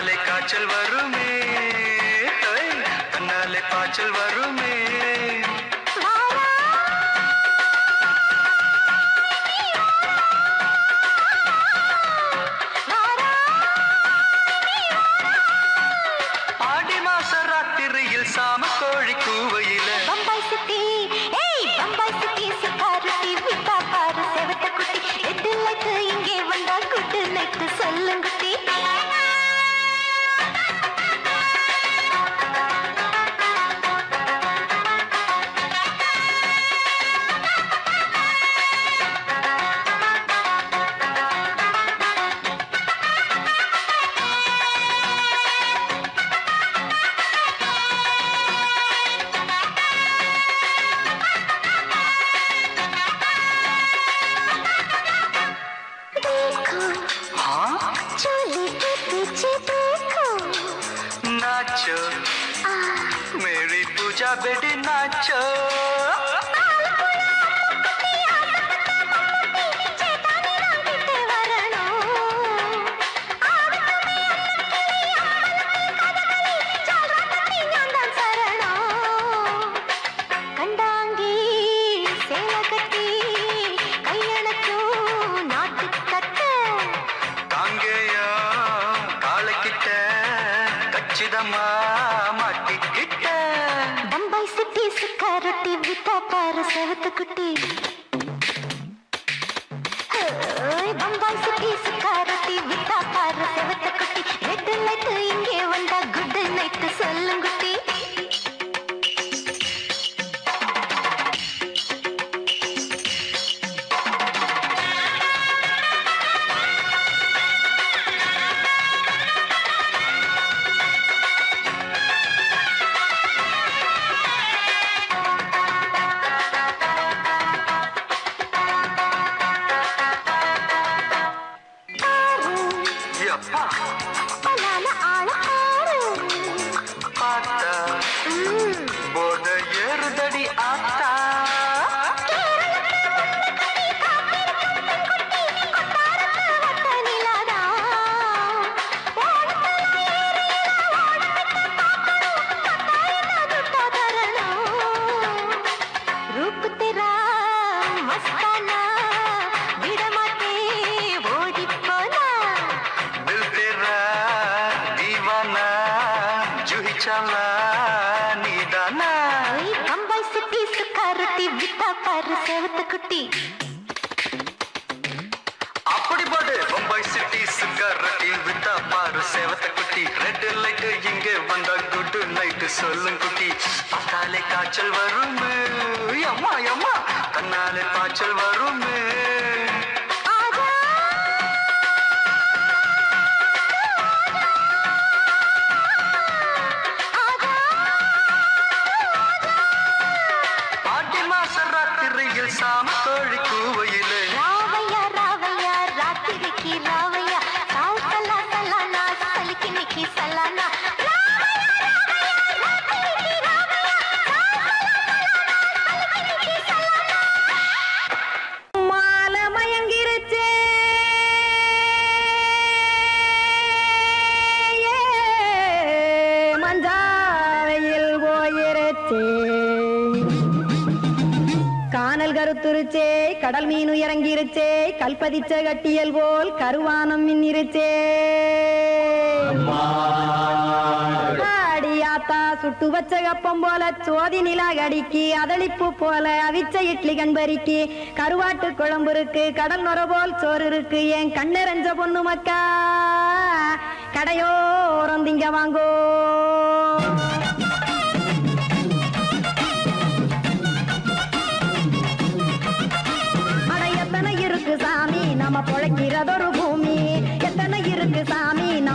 தன்னாலே காய்ச்சல் வருமே. தன்னாலே காய்ச்சல் வருமே. லைட்டு இங்கே வந்தா குட் நைட்டு சொல்லும் குட்டி. பார்த்தாலே காய்ச்சல் வரும். அம்மா அம்மா. கண்ணாலே காய்ச்சல் வரும். இருச்சே கடல் மீன் இறங்கிருச்சே கல்பதிச்ச கட்டியல் போல் கருவானம் மின்னிருச்சே. ஆடியாத்தா சுட்டு வச்ச கப்பம் போல சோதி நிலா நிலாகடிக்கு அதளிப்பு போல அவிச்ச இட்லி கண்பறிக்கு. கருவாட்டு குழம்பு இருக்கு கடல் நுர போல் சோறு இருக்கு என் கண்ணெறஞ்ச பொண்ணு மக்கா? கடையோரம் திங்க வாங்கோ.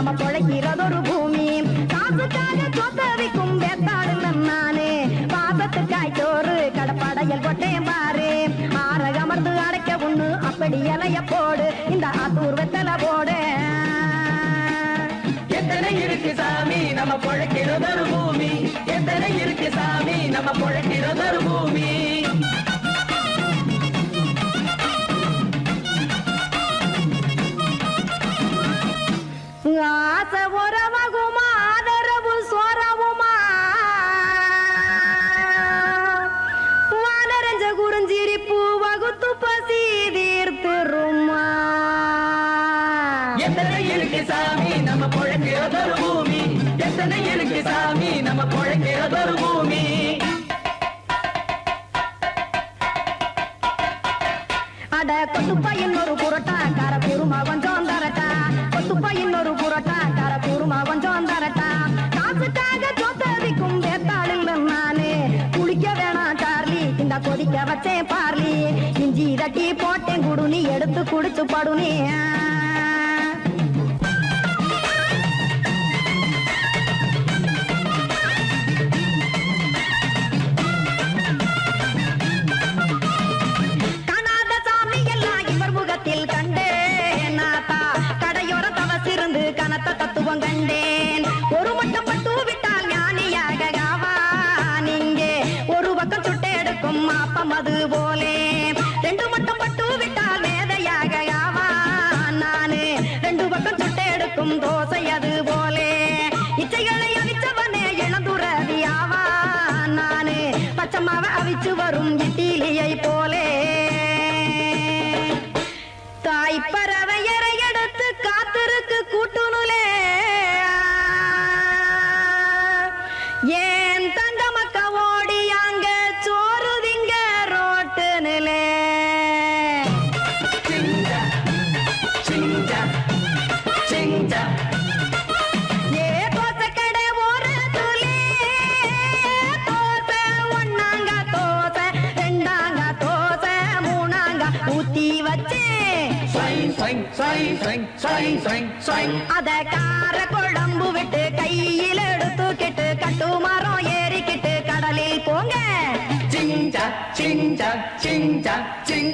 நாம பொழைக்கிறதொரு பூமி. காசுக்காக சொத்தவிக்கும் வெத்தாடு நானு. பாசத்துக்காய் சோறு கடப்படையில் கொட்டேன் பாரு. ஆறக மருந்து அடைக்க ஒண்ணு அப்படி இலைய போடு. இந்த அசூர்வத்தில போடு. எத்தனை இருக்கு சாமி நம்ம பொழைக்கிறதொரு பூமி. எத்தனை இருக்கு சாமி நம்ம பொழைக்கிறதொரு பூமி. ఆశ ఒర கட்டி போட்டேன் குடுனி எடுத்து குடிச்சு படுனே தோசை அது போலே. இச்சைகளை அவிச்சவனே இளந்துரதியாவா நானு. பச்சமாவ அவிச்சு வரும் இட்டிலியை போலே. தாய் பறவையரை காத்திருக்கு கூட்டுணுலே. ஏ அத கார குழம்பு விட்டு கையில் எடுத்துக்கிட்டு கட்டு மரம் ஏறிக்கிட்டு கடலில் போங்க. சிஞ்சா சிஞ்சா சிஞ்சா சிங்.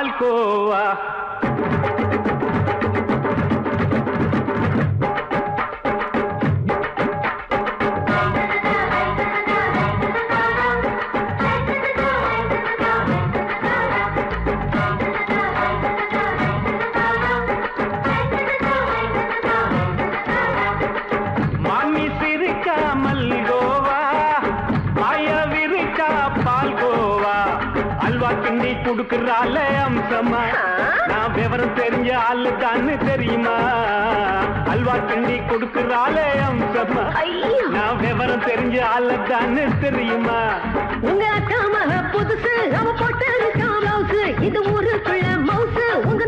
मालकोआ கொடுக்கறால அம்சமா நான் விவரம் தெரிஞ்ச ஆளு தெரியுமா? அல்வா கண்டி கொடுக்கறால அம்சமா நான் விவரம் தெரிஞ்ச ஆளு தான்னு தெரியுமா? உங்க அக்கா மக புதுசு அவ போட்டு இது ஊருக்குள்ள மவுசு உங்க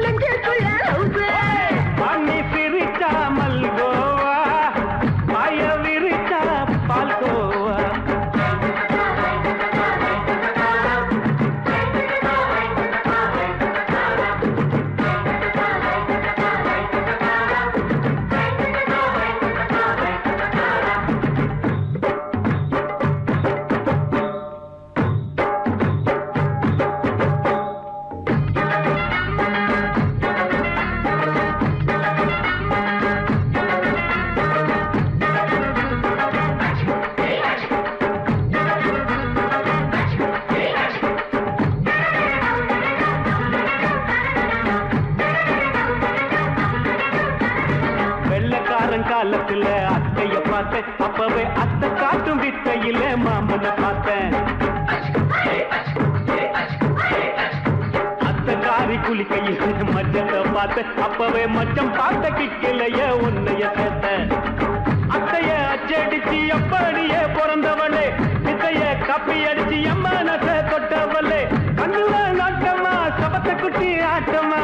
இப்பவே மச்சம் பார்த்த கிக்கிலைய உன்னைய சேர்த்த. அத்தைய அச்சடிச்சு எப்படியே பிறந்தவளே. பித்தைய கப்பி அடிச்சு எம்மனச தொட்டவளே. கண்ணுல நாட்டமா சபத்த குட்டி ஆட்டமா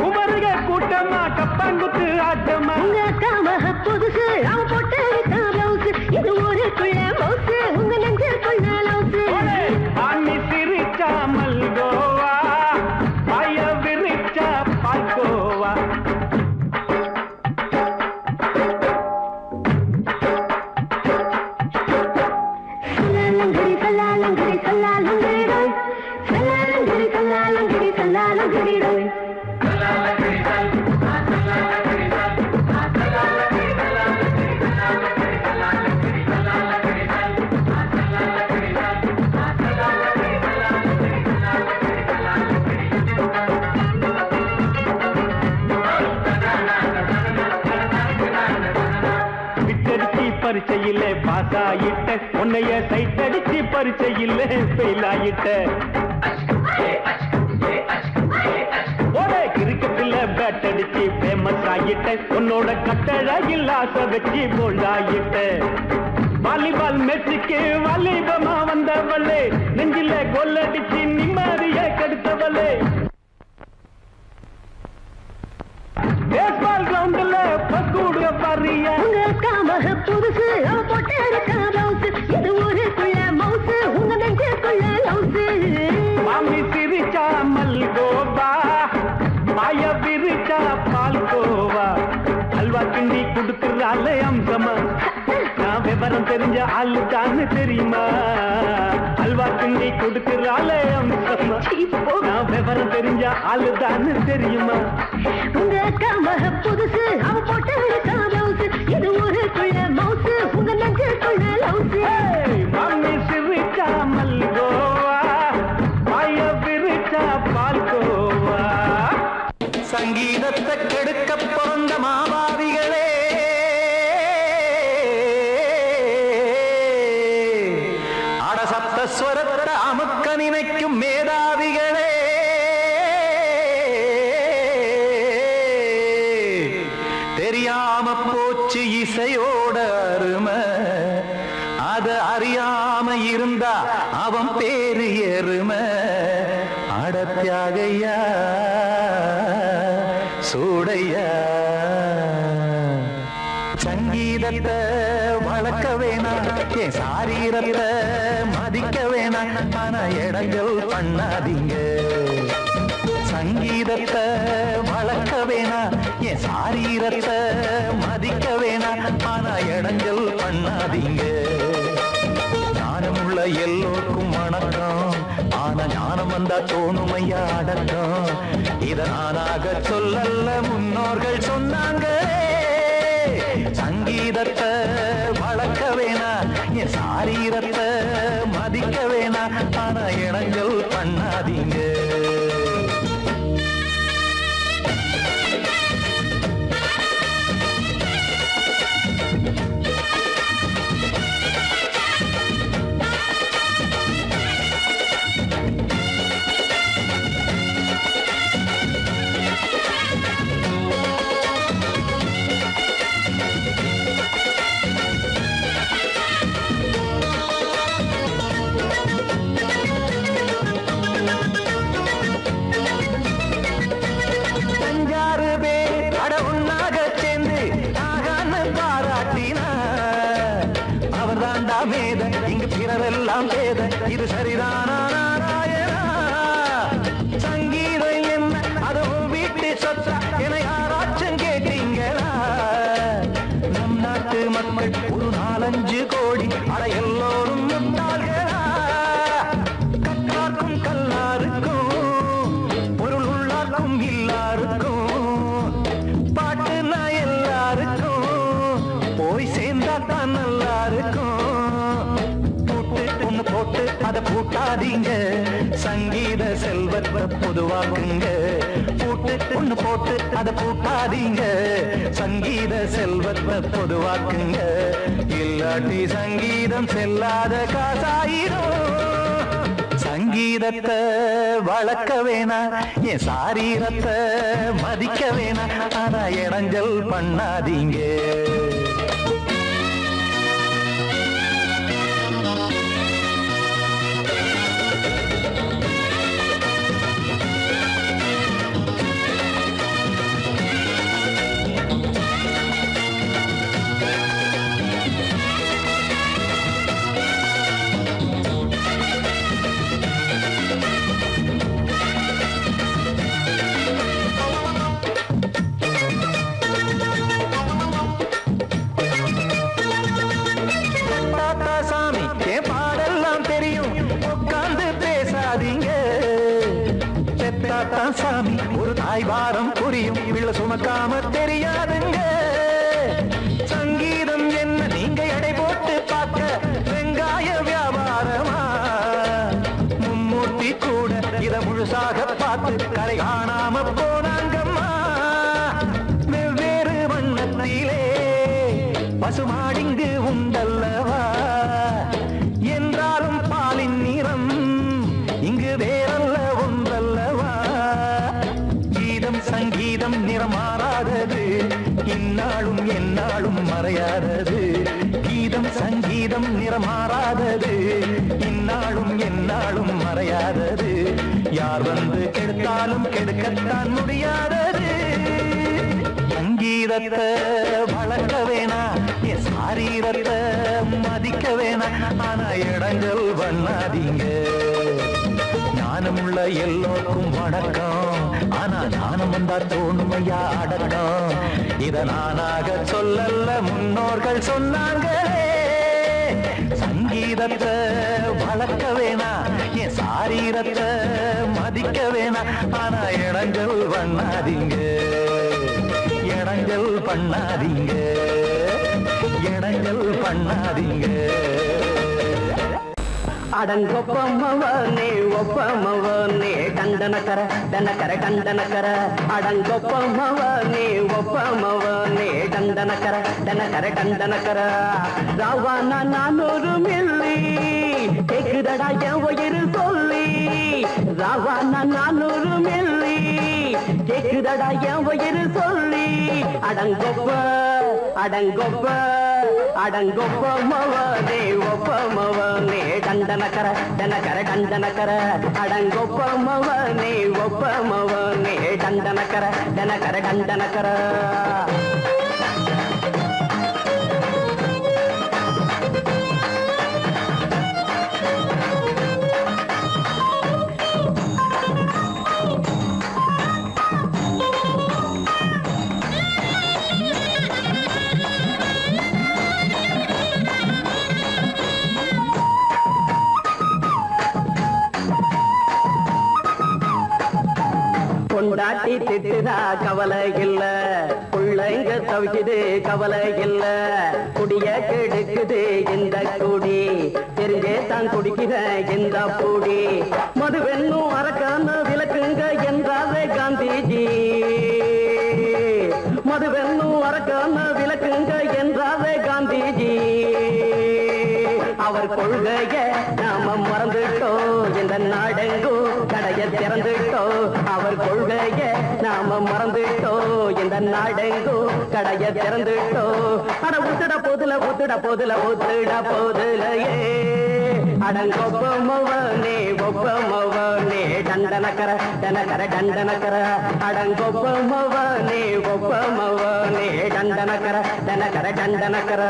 குமருக கூட்டமா கப்பாங்குத்து ஆட்டமா உங்க அக்கா மக புதுசு அவன் போட்டு இது ஒரு பிள்ளை ஃபெயில் கிரிக்கெட்ல பேட் அடிச்சு ஃபேமஸ் ஆயிட்ட உன்னோட கட்டழகில் ஆசை வச்சு போல்ட் வாலிபால் மேட்சுக்கு வாலிபமா வந்தவளே. நெஞ்சில கொல்லடிச்சு நிம்மதிய கெடுத்தவளே. பேஸ்பால் கிரவுண்ட்ல பக்கூடுற பாரியா? உங்க புதுசு அவன் போட்டு லவுசு மாமி சிரிச்சா மல்கோவா மாய விரிச்சா பால்கோவா. அல்வா கிண்டி குடுக்கறால அம்சமா. நான் விவரம் தெரிஞ்ச ஆளு தான்னு தெரியுமா? அல்வா கிண்டி குடுக்கறால அம்சமா. நான் விவரம் தெரிஞ்ச ஆளு தான்னு தெரியுமா? உங்க காம புதுசு அவன் போட்டு இது ஊருக்குள்ள மவுசு உங்க நெஞ்சுக்குள்ள லவுசு சங்கீதத்தை மதிக்க வேணாம். ஆனா இடங்கள் பண்ணாதீங்க. ஞானமுள்ள எல்லோருக்கும் வணக்கம். ஆனா ஞானம் வந்தா தோணுமையா அடக்கம். இத நானாக சொல்லல்ல முன்னோர்கள் சொன்னாங்க சங்கீதத்தை வளர்க்க வேணா என் சாரீர அதை பூட்டாதீங்க சங்கீத செல்வத்தை பொதுவாக்குங்க. இல்லாட்டி சங்கீதம் செல்லாத காசாயிரும் சங்கீதத்தை வளர்க்க வேணா என் சாரீரத்தை மதிக்க வேணா. ஆனா இடைஞ்சல் பண்ணாதீங்க. பார்த்தான் சாமி ஒரு தாய் பாரம் புரியும். பிள்ளை சுமக்காம தெரியாது. கெடுத்தாலும் கெடுக்கத்தான் முடியாதது. சங்கீதத்தை வளர்க்க வேணா என் சாரீரத்தை மதிக்க வேணா ஆனா இடங்கள் பண்ணாதீங்க ஞானமுள்ள எல்லோருக்கும் வணக்கம் ஆனா ஞானம் வந்தா தோணுமையா அடக்கம். இத நானாக சொல்லல்ல முன்னோர்கள் சொன்னாங்களே சங்கீதத்தை வளர்க்க வேணா என் சாரீரத்தை மதிக்க வேணா. ஆனா இடங்கள் பண்ணாதீங்க. இடங்கள் பண்ணாதீங்க. இடங்கள் பண்ணாதீங்க. அடங்கொப்பமவனே ஒப்பமவனே டண்டனக்கர டனக்கர டண்டனக்கர அடங்கொப்பமவனே ஒப்பமவனே டண்டனக்கர டனக்கர டண்டனக்கர ராவானா நானூறு மில்லி கேக்குதடா என் உயிர் சொல்லி. ராவானா நானூறு மில்லி கேக்குதடா என் உயிர் சொல்லி. அடங்கொப்ப அடங்கொப்ப. அடங்கொப்ப மவனே ஒப்ப மவனே டண்டனக்கர டனக்கர டண்டனக்கர அடங்கொப்ப மவனே ஒப்ப டண்டனக்கர டனக்கர டண்டனக்கர பொண்டாட்டி திட்டுதா கவலை இல்ல. பிள்ளைங்க தவிக்குது கவலை இல்ல. குடிய கெடுக்குது இந்த குடி? தெரிஞ்சே தான் குடிக்கிற இந்த பூடி? மதுவென்னும் அரக்கான விளக்குங்க நாம மறந்துட்டோ இந்த நாடெங்கோ கடைய திறந்துட்டோ. அட உத்துட போதுல உத்துட போதுல உத்துட போதுலையே. அடங்கொப்பமவனே ஒப்பமவனே டண்டனக்கர டனக்கர டண்டனக்கர அடங்கொப்பமவனே ஒப்பமவனே டண்டனக்கர டனக்கர டண்டனக்கர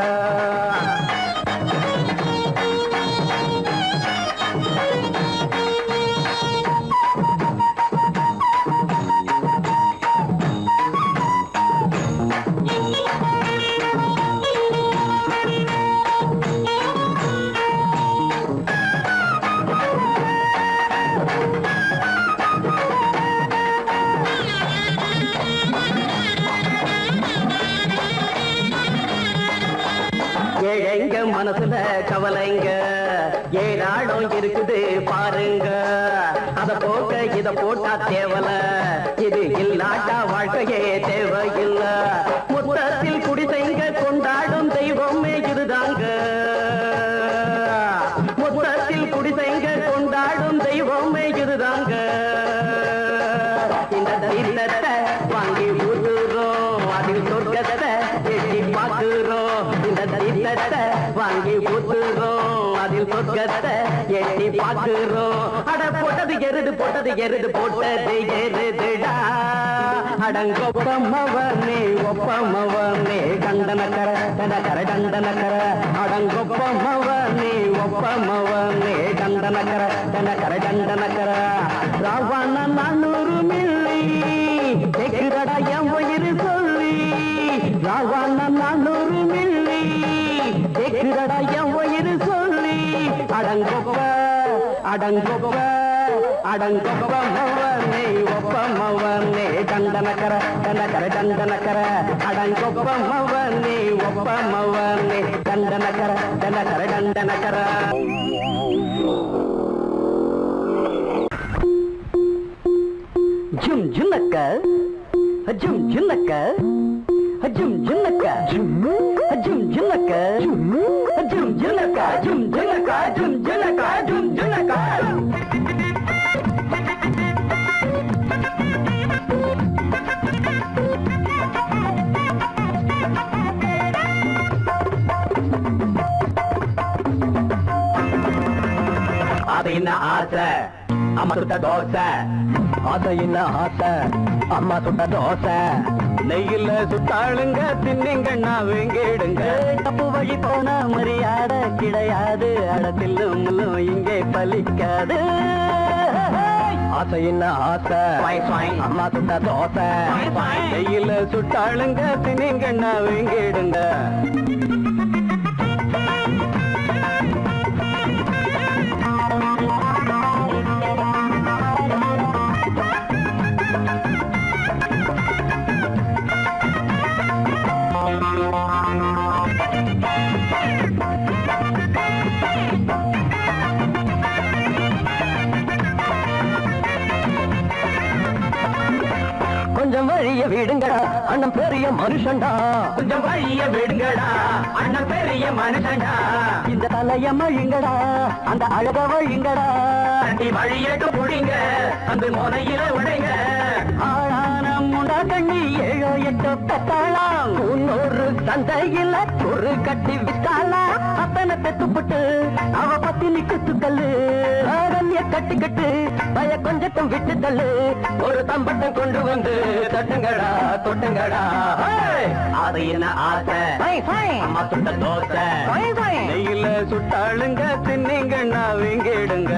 பார்க்கிறோம். இந்த தீர்த்தத்தை வாங்கி ஊத்துறோம். அதில் சொர்க்கத்தை எட்டி பார்க்கிறோம். அட போட்டது எருது போட்டது எருது போட்டது எருதுடா. அடங்கொப்பமவனே ஒப்பமவனே கண்டனக்கர கனகர கண்டனக்கர அடங்கொப்பமவனே ஒப்பமவனே கண்டனக்கர கனகர கண்டனக்கர ராவண நானூறு மில்லி கேக்குதடா என் உயிர் யாழ்வான நான் ஒரு மில்லி கேட்கிறடா என் வயிறு சொல்லி அடங்கப்ப அடங்கப்ப அடங்கப்ப மவனே ஒப்ப மவனே தண்டனக்கர தண்டனக்கர தண்டனக்கர அடங்கப்ப மவனே ஒப்ப மவனே தண்டனக்கர தண்டனக்கர தண்டனக்கர ஜும் ஜுன்னக்க ஜும் ஜுன்னக்க झुम झुमका झुम झुम झुमका झुम झुम झुमका झुम झुमका झुम आता झुम आता, ಅದಿನ್ನ ಆಸೆ ಅಮ್ಮ ಸುಟ್ಟ आता ಅದ आता, ಆಸೆ ಅಮ್ಮ ಸುಟ್ಟ ದೋಸೆ நெய்யில சுட்டாளுங்க தின்னிங்கண்ணா வேங்கிடுங்க. தப்பு வழி போன மரியாதை கிடையாது. அடத்தில்லும் முள்ளும் இங்கே பலிக்காது. ஆசை என்ன ஆசை. அம்மா சுட்ட தோசை. நெய்யில சுட்டாளுங்க தின்னிங்கண்ணா வேங்கிடுங்க. பெரிய மனுஷன்டா. கொஞ்சம் வழிய விடுங்கடா. அண்ணன் பெரிய மனுஷன்டா. இந்த தலைய மழிங்கடா. அந்த அழக வழிங்கடா. தட்டி வழியட்டு புடிங்க. அந்த முனையில உடைங்க. ஆளான முடா தண்ணி ஏழோ எட்டோ பெத்தாளாம். முன்னூறு சந்தையில ஒரு கட்டி வித்தாளா அத்தனை பெத்துப்பட்டு அவ பத்தி நிக்குத்து கல்லு கட்டிக்கிட்டு பய கொஞ்சட்டும் விட்டு தள்ளு. ஒரு தம்பட்டம் கொண்டு வந்து தட்டுங்கடா தொட்டுங்கடா! அது என்ன ஆசை? அம்மா சுட்ட தோசை. நெய்யில சுட்டாளுங்க தின்னிங்கண்ணா வீங்கிடுங்க.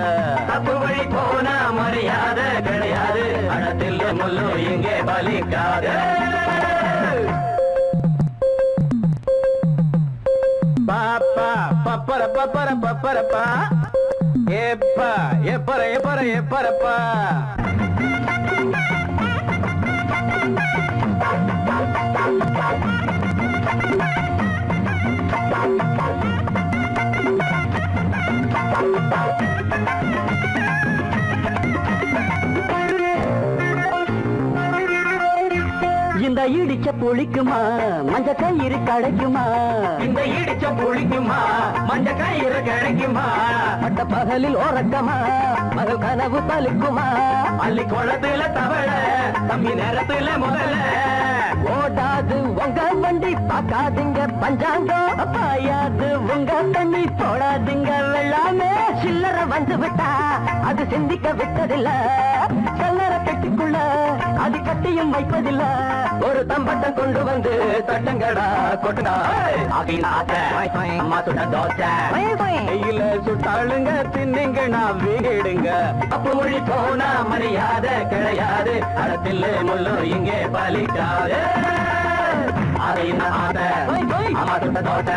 தப்பு வழி போனா மரியாதை கிடையாது. அடத்தில் முள்ளு இங்கே பலிக்காது பாப்பா பப்பர பப்பர பப்பரப்பா. ஏப்பா எப்பற எப்பற எப்பறப்பா Thank you. இந்த இடிச்ச புளிக்குமா? மஞ்ச கயிறு கிடைக்குமா? இந்த இடிச்ச புளிக்குமா? மஞ்ச கயிறு கிடைக்குமா? பட்ட பகலில் ஓரக்கமா மகள் கனவு பலிக்குமா? அள்ளி குளத்துல தவள தம்பி நேரத்துல முதல்ல ஓடாது உங்க வண்டி பார்க்காதீங்க பஞ்சாங்கம் பாயாது உங்க தண்ணி போடாதீங்க வெள்ளாமே சில்லற வந்து விட்டா அது சிந்திக்க விட்டதில்ல. கல்லற கட்டிக்குள்ள அது கட்டியும் வைப்பதில்ல. ஒரு தம்பட்டம் கொண்டு வந்து தட்டங்கடா கொட்டுடா அம்மா சுட்ட தோசை. கையில சுட்டாளுங்க தின்னுங்க நான் வீடுங்க அப்ப மொழி போனா மரியாதை கிடையாது. அடத்தில் முள்ளு இங்கே பலிக்காது. அதையின் ஆத ஆமா சுட்ட தோட்ட.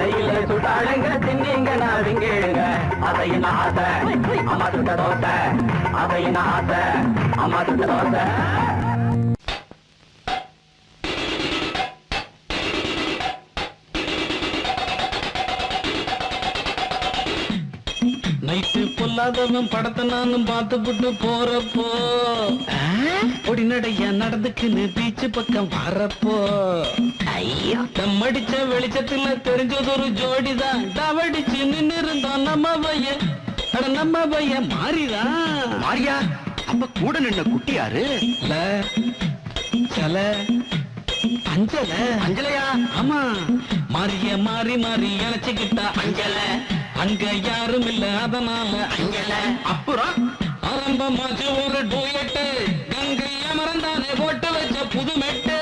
நெய்யில சுட்டாளுங்க தின்னிங்க நாடுங்கேளுங்க அதையின் ஆத ஆமா சுட்ட தோட்ட. அதையின் ஆத ஆமா சுட்ட தோட்ட. பொல்லாதவன் படத்தை நானும் பார்த்துப்புட்டு போறப்போ. பொடி நடைய நடந்துக்குன்னு பீச்சு பக்கம் வரப்போ. ஐயோ. தம்மடிச்ச வெளிச்சத்துல தெரிஞ்சது ஒரு ஜோடிதான். டவடிச்சு நின்னு இருந்தோம் நம்ம அட நம்ம பையன் மாறிதான் மாரியா அப்ப கூட நின்ன குட்டியாரு? சல அஞ்சல. அஞ்சலையா? ஆமா. மாறிய மாறி மாறி இணைச்சுக்கிட்டா. அஞ்சல. அங்க யாரும் இல்ல அதனால அப்புறம் ஆரம்பமாச்சு ஒரு டூயட்டு. கங்கை அமர்ந்தானே போட்டு வச்ச புதுமெட்டு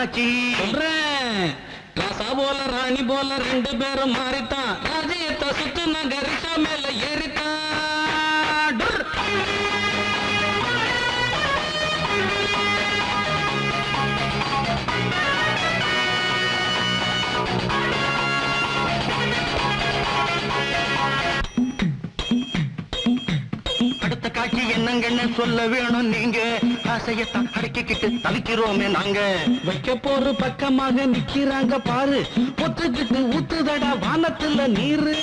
என்னாச்சு ராசா போல ராணி போல ரெண்டு பேரும் மாறித்தான் ராஜ்யத்தை சுத்து நாங்க மேல ஏறித்தான் அடுத்த காட்சி என்னங்கன்னு சொல்ல வேணும் நீங்க. ஆசையத்தான் அடக்கிக்கிட்டு தவிக்கிறோமே நாங்க. வைக்க போற பக்கமாக நிக்கிறாங்க பாரு. பொத்துக்கிட்டு ஊத்துதடா வானத்துல நீரு.